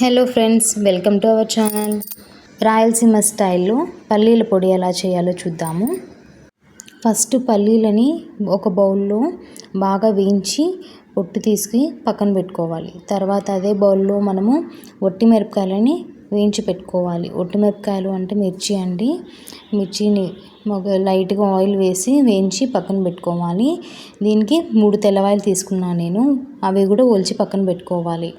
Hello friends welcome to our channel Rayalaseema స్టైల్లో పల్లీల పొడి ఎలా చేయాలో చూద్దాము. ఫస్ట్ పల్లీలని ఒక బౌల్లో బాగా వేయించి పొట్టు తీసుకుని పక్కన పెట్టుకోవాలి. తర్వాత అదే బౌల్లో మనము ఒట్టి మిరపకాయలని వేయించి పెట్టుకోవాలి. ఒట్టి మిరపకాయలు అంటే మిర్చి అండి. మిర్చిని ఒక లైట్గా ఆయిల్ వేసి వేయించి పక్కన పెట్టుకోవాలి. దీనికి మూడు తెల్లవాయలు తీసుకున్నాను నేను. అవి కూడా ఒలిచి పక్కన పెట్టుకోవాలి.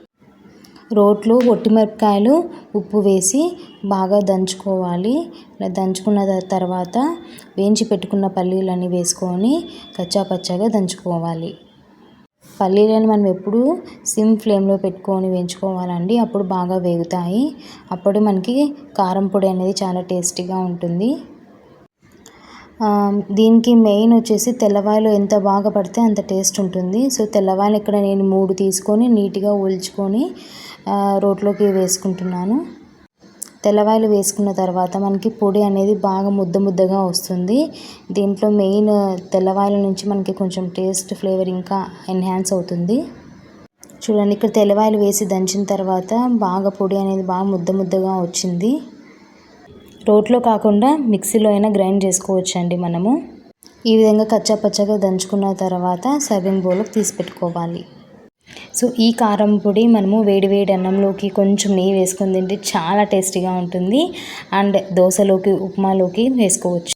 రోట్లో మిరపకాయలు ఉప్పు వేసి బాగా దంచుకోవాలి. ఇలా దంచుకున్న తర్వాత వేయించి పెట్టుకున్న పల్లీలన్నీ వేసుకొని కచ్చా పచ్చాగా దంచుకోవాలి. పల్లీలను మనం ఎప్పుడు సిమ్ ఫ్లేమ్లో పెట్టుకొని వేయించుకోవాలండి. అప్పుడు బాగా వేగుతాయి. అప్పుడు మనకి కారం పొడి అనేది చాలా టేస్టీగా ఉంటుంది. దీనికి మెయిన్ వచ్చేసి తెల్లవాయలు ఎంత బాగా పడితే అంత టేస్ట్ ఉంటుంది. సో తెల్లవాయలు ఇక్కడ నేను మూడు తీసుకొని నీట్గా ఒలుచుకొని రోట్లోకి వేసుకుంటున్నాను. తెల్లవాయలు వేసుకున్న తర్వాత మనకి పొడి అనేది బాగా ముద్ద ముద్దగా వస్తుంది. దీంట్లో మెయిన్ తెల్లవాయల నుంచి మనకి కొంచెం టేస్ట్ ఫ్లేవర్ ఇంకా ఎన్హాన్స్ అవుతుంది. చూడండి ఇక్కడ తెల్లవాయలు వేసి దంచిన తర్వాత బాగా పొడి అనేది బాగా ముద్ద ముద్దగా వచ్చింది. రోట్లో కాకుండా మిక్సీలో అయినా గ్రైండ్ చేసుకోవచ్చండి మనము. ఈ విధంగా కచ్చాపచ్చగా దంచుకున్న తర్వాత సర్వింగ్ బౌల్కి తీసి పెట్టుకోవాలి. సో ఈ కారం పొడి మనము వేడి వేడి అన్నంలోకి కొంచెం నెయ్యి వేసుకొని తింటే చాలా టేస్టీగా ఉంటుంది. అండ్ దోశలోకి ఉప్మాలోకి వేసుకోవచ్చు.